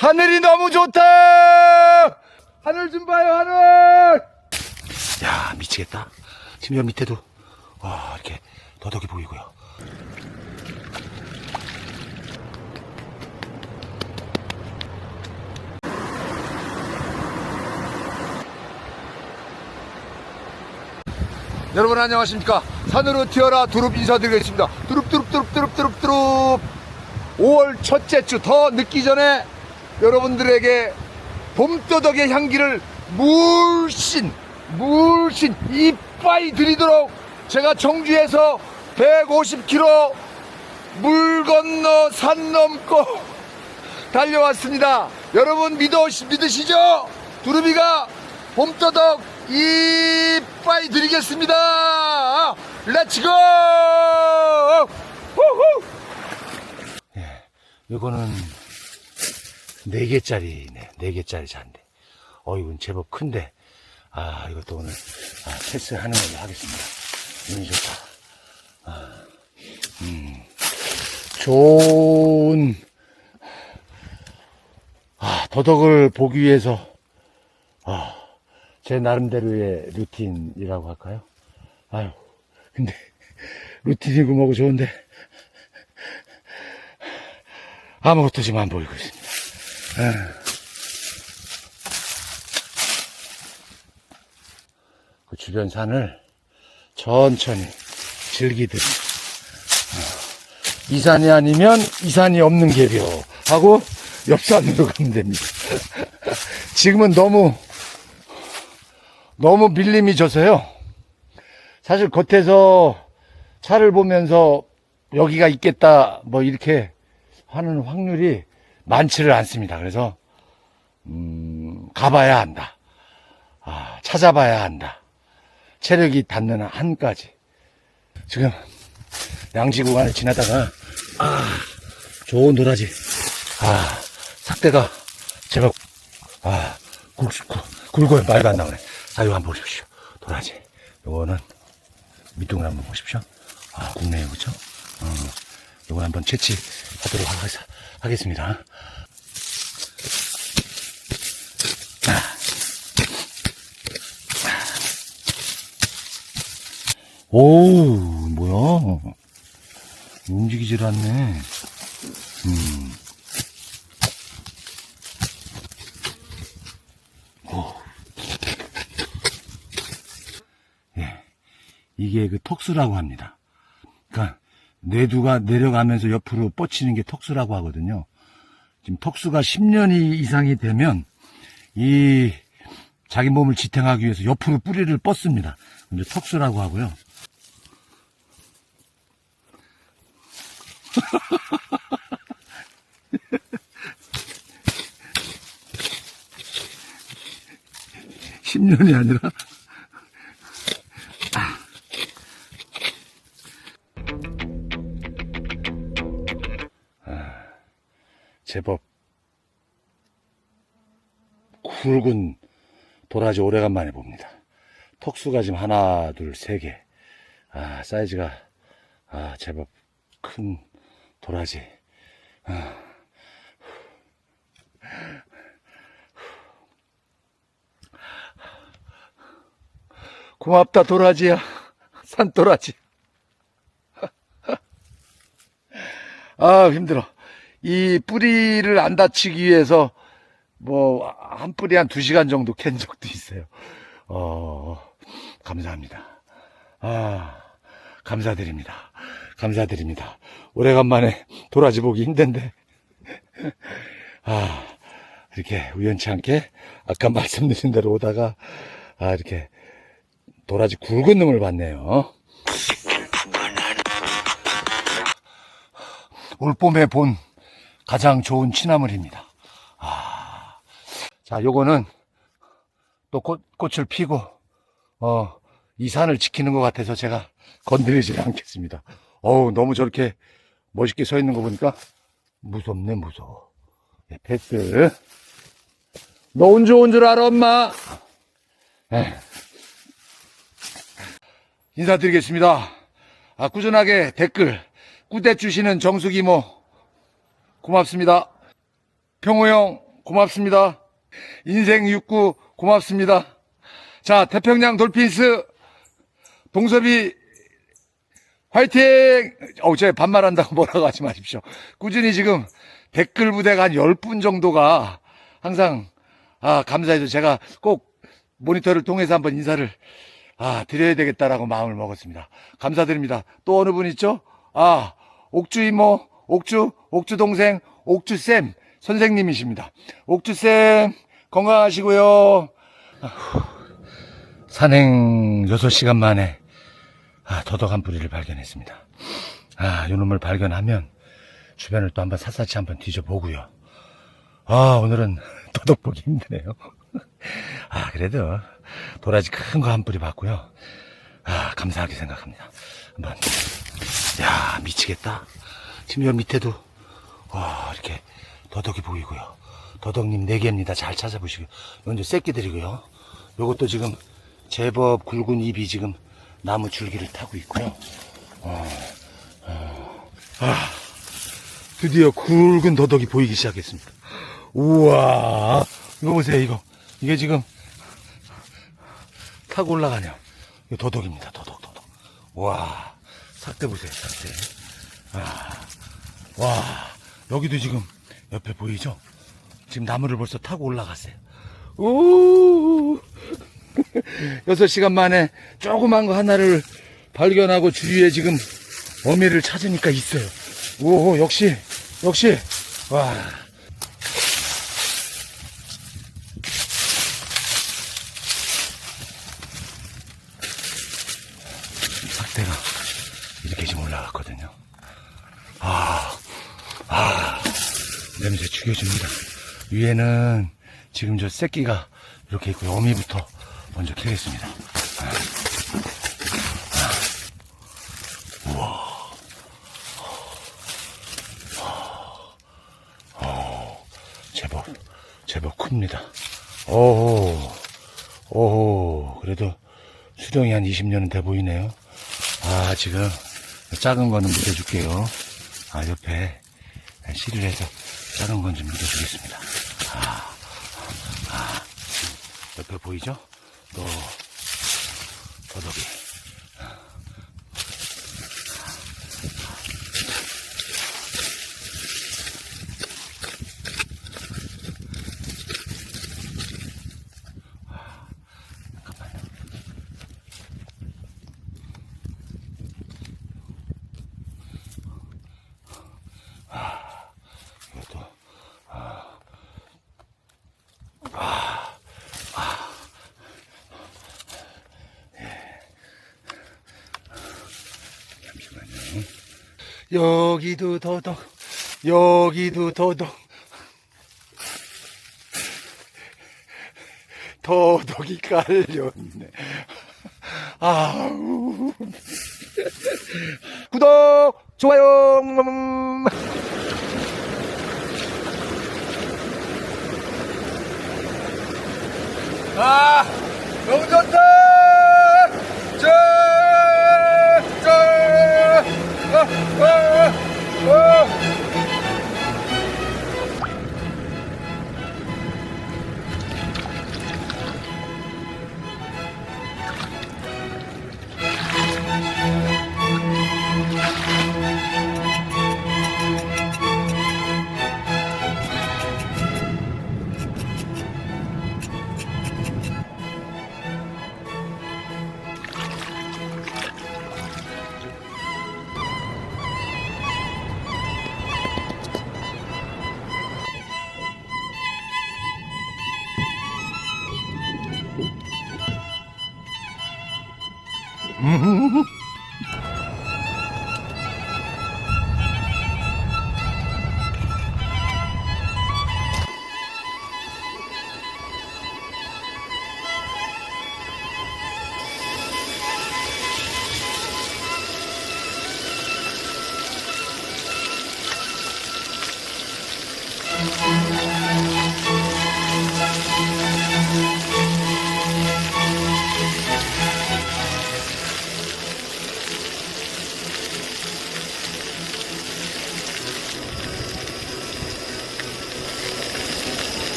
하늘이 너무 좋다! 하늘 좀 봐요, 하늘! 야, 미치겠다. 지금 여 밑에도, 와, 이렇게 더덕이 보이고요. 여러분 안녕하십니까 산으로 튀어라 두릅 인사드리겠습니다 두릅 두릅 두릅 두릅 두릅 두릅 5월 첫째 주 더 늦기 전에 여러분들에게 봄도덕의 향기를 물씬 물씬 이빠이 드리도록 제가 청주에서 150km 물 건너 산 넘고 달려왔습니다. 여러분 믿어, 믿으시죠? 두루비가 봄도덕 이빠이 드리겠습니다. 렛츠고! 후후! 예, 이거는 4개짜리네. 4개짜리 잔데. 어, 이건 제법 큰데. 아, 이것도 오늘 아, 패스하는 걸로 하겠습니다. 운이 좋다. 아, 음, 좋은 아, 도덕을 보기 위해서 아, 제 나름대로의 루틴이라고 할까요? 아유, 근데 루틴이고 뭐고 좋은데 아무것도 지금 안 보이고 있습니다. 아. 그 주변 산을 천천히 즐기듯 이 산이 아니면 이 산이 없는 개려 하고 옆 산으로 가면 됩니다. 지금은 너무 너무 밀림이 져서요. 사실 겉에서 차를 보면서 여기가 있겠다 뭐 이렇게 하는 확률이 많지를 않습니다. 그래서 음, 가봐야 한다. 아, 찾아봐야 한다. 체력이 닿는 한까지. 지금 양지 구간을 지나다가 아 좋은 도라지. 아 삭대가 제법 아 굵, 굵, 굵어요. 말도 안 나오네. 자 이거 한번 보십시오. 도라지. 요거는 밑둥을 한번 보십시오. 아 국내에 그죠 어, 요거 한번 채취하도록 하겠, 하겠습니다 오 뭐야 움직이질 않네. 음. 오. 예. 이게 그 턱수라고 합니다. 뇌두가 내려가면서 옆으로 뻗치는 게 턱수라고 하거든요. 지금 턱수가 10년이 이상이 되면 이 자기 몸을 지탱하기 위해서 옆으로 뿌리를 뻗습니다. 이제 턱수라고 하고요. 십 년이 아니라 제법 굵은 도라지 오래간만에 봅니다. 턱수가 지금 하나, 둘, 세 개. 아, 사이즈가, 아, 제법 큰 도라지. 아. 고맙다, 도라지야. 산도라지. 아, 힘들어. 이 뿌리를 안 다치기 위해서 뭐, 한 뿌리 한 두 시간 정도 캔 적도 있어요. 어, 감사합니다. 아, 감사드립니다. 감사드립니다. 오래간만에 도라지 보기 힘든데, 아, 이렇게 우연치 않게 아까 말씀드린 대로 오다가, 아, 이렇게 도라지 굵은 놈을 봤네요. 올 봄에 본 가장 좋은 취나물입니다. 아, 자, 요거는 또 꽃, 꽃을 피고, 어, 이 산을 지키는 것 같아서 제가 건드리지 않겠습니다. 어우, 너무 저렇게 멋있게 서 있는 거 보니까 무섭네, 무서워. 예, 패스. 너운 좋은 줄 알아, 엄마? 에. 인사드리겠습니다. 아, 꾸준하게 댓글, 꾸대 주시는 정수기모, 고맙습니다. 평호 형, 고맙습니다. 인생 69 고맙습니다. 자, 태평양 돌핀스 동섭이 화이팅! 어우, 제가 반말한다고 뭐라고 하지 마십시오. 꾸준히 지금 댓글 부대가 한 10분 정도가 항상, 아, 감사해서 제가 꼭 모니터를 통해서 한번 인사를, 아, 드려야 되겠다라고 마음을 먹었습니다. 감사드립니다. 또 어느 분 있죠? 아, 옥주 이모, 옥주, 옥주 동생, 옥주쌤, 선생님이십니다. 옥주쌤, 건강하시고요. 산행 6시간 만에 아, 더덕 한 뿌리를 발견했습니다. 아, 요놈을 발견하면 주변을 또 한번 샅샅이 한번 뒤져보고요. 아, 오늘은 더덕 보기 힘드네요. 아, 그래도 도라지 큰 거 한 뿌리 봤고요. 아, 감사하게 생각합니다. 한번, 야, 미치겠다. 지금 여 밑에도, 와, 이렇게 더덕이 보이고요. 더덕님 4개입니다. 잘 찾아보시고요. 이제 새끼들이고요. 요것도 지금 제법 굵은 잎이 지금 나무 줄기를 타고 있고요. 어, 어. 아, 드디어 굵은 더덕이 보이기 시작했습니다. 우와, 이거 보세요, 이거. 이게 지금 타고 올라가네요. 이거 더덕입니다, 더덕, 더덕. 와, 삭대 보세요, 삭대. 아, 와, 여기도 지금 옆에 보이죠? 지금 나무를 벌써 타고 올라갔어요. 오, 6시간 만에 조그만 거 하나를 발견하고 주위에 지금 어미를 찾으니까 있어요. 오, 역시, 역시, 와. 박대가 이렇게 지금 올라갔거든요. 아, 아, 냄새 죽여줍니다. 위에는 지금 저 새끼가 이렇게 있고 어미부터 먼저 캐겠습니다. 우와. 제법, 제법 큽니다. 오, 오, 그래도 수령이 한 20년은 돼 보이네요. 아, 지금 작은 거는 묻어줄게요. 아, 옆에 실을 해서 작은 건좀 묻어주겠습니다. 아, 아, 옆에 보이죠? 또, 더덕이. 여기도 더덕, 여기도 더덕. 더덕이 깔렸네. 아우. 구독, 좋아요. Mm-hmm.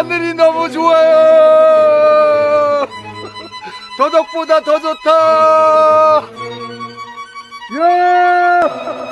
하늘이 너무 좋아요. 도덕보다 더 좋다. 야!